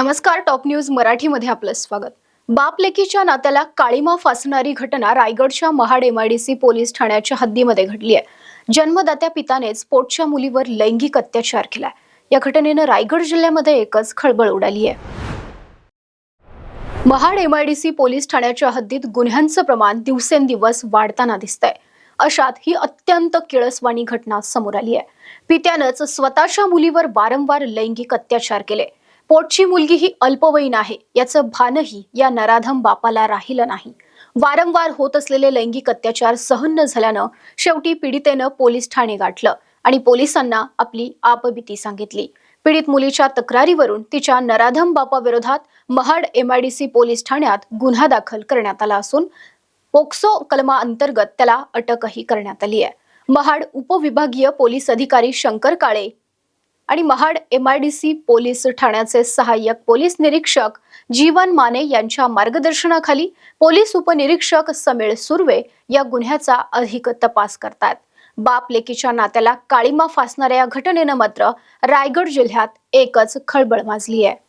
नमस्कार top news मराठीमध्ये आपलं स्वागत. बाप लेकीच्या नात्याला काळीमा फासणारी घटना रायगडच्या महाड एमआयडीसी पोलीस ठाण्याच्या हद्दीमध्ये घडली आहे. जन्मदात्या पितानेच पोटच्या मुलीवर लैंगिक अत्याचार केलाय. या घटनेनं रायगड जिल्ह्यामध्ये एकच खळबळ उडाली आहे. महाड एमआयडीसी पोलीस ठाण्याच्या हद्दीत गुन्ह्यांचं प्रमाण दिवसेंदिवस वाढताना दिसतंय. अशात ही अत्यंत किळसवाणी घटना समोर आली आहे. पित्यानंच स्वतःच्या मुलीवर वारंवार लैंगिक अत्याचार केले. पोटची मुलगी ही अल्पवयीन आहे. याचं भानही या नराधम बापाला राहिलं नाही. वारंवार होत असलेले लैंगिक अत्याचार सहन न झाल्यानं शेवटी पीडितेनं पोलीस ठाणे गाठलं आणि पोलिसांना आपली आपबीती सांगितली. पीडित मुलीच्या तक्रारीवरून तिच्या नराधम बापाविरोधात महाड एमआयडीसी पोलीस ठाण्यात गुन्हा दाखल करण्यात आला असून पोक्सो कलमा अंतर्गत त्याला अटकही करण्यात आली आहे. महाड उपविभागीय पोलीस अधिकारी शंकर काळे आणि महाड एमआयडीसी पोलीस ठाण्याचे सहाय्यक पोलीस निरीक्षक जीवन माने यांच्या मार्गदर्शनाखाली पोलीस उपनिरीक्षक समीळ सुर्वे या गुन्ह्याचा अधिक तपास करतात. बाप लेकीच्या नात्याला काळीमा फासणाऱ्या या घटनेनं मात्र रायगड जिल्ह्यात एकच खळबळ माजली आहे